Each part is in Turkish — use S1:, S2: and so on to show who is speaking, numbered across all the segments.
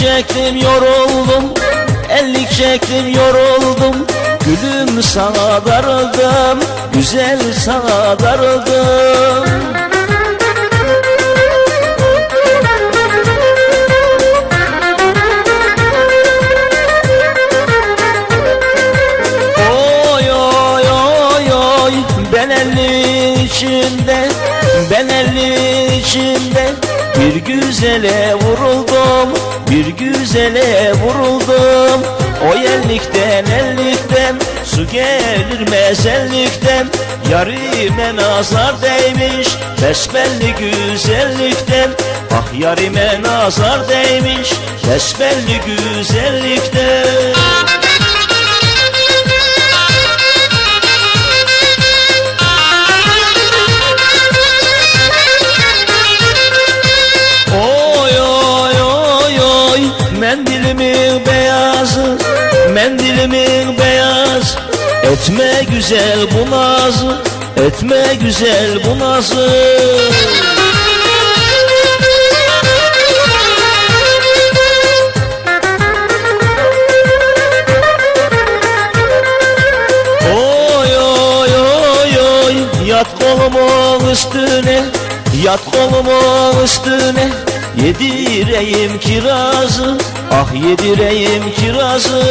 S1: çektim yoruldum. Ellik çektim yoruldum. Gülüm sana darıldım Güzel sana darıldım. Oy oy oy oy Ben elli içinde Ben elli içinde Bir güzele vuruldum Bir güzele vuruldum. O ellikten ellikten Su gelir mezellikten. Yarime nazar değmiş Besbelli güzellikten. Ah yarime nazar değmiş Besbelli güzellikten Mendilimin beyazı Mendilimin beyaz. Etme güzel bu nazı Etme güzel bu nazı. Yat kolumun üstüne Yat kolumun üstüne Yedireyim kirazı Ah yedireyim kirazı.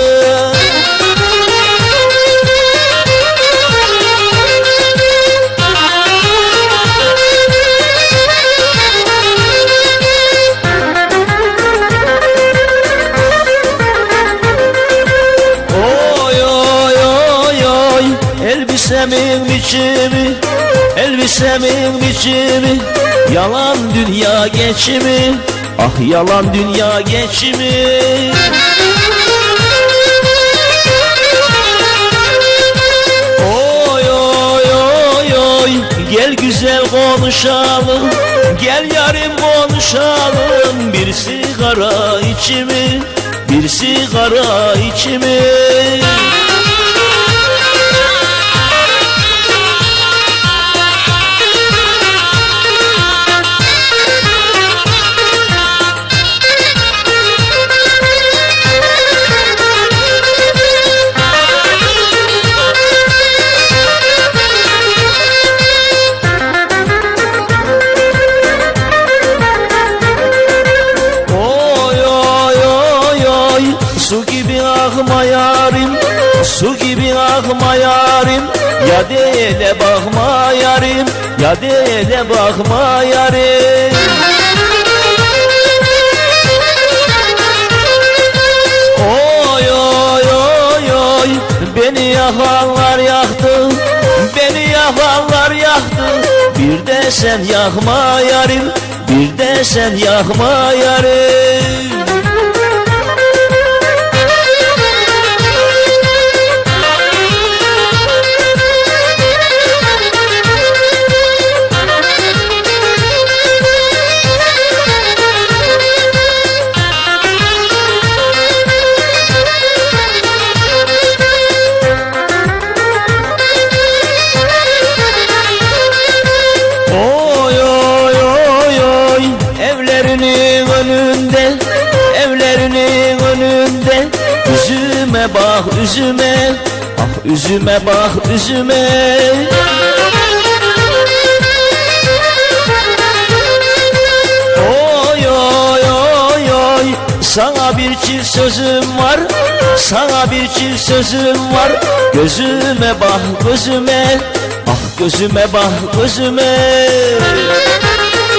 S1: Elbisemin biçimi Elbisemin biçimi Yalan dünya geçimi Ah yalan dünya geçimi Oy oy oy oy Gel güzel konuşalım Gel yarim konuşalım. Bir sigara içimi Bir sigara içimi gibi akma yarim Su gibi akma yarim. Ya dele bakma yarim Ya dele bakma yarim. Oy oy oy oy Beni yakanlar yaktı Beni yakanlar yaktı. Bir de sen yakma yarim Bir de sen yakma yarim Evlerinin önünde. Üzüme bak üzüme. Ah üzüme bak üzüme. Oy oy oy oy. Sana bir çift sözüm var. Sana bir çift sözüm var. Gözüme bak gözüme. Ah gözüme bak gözüme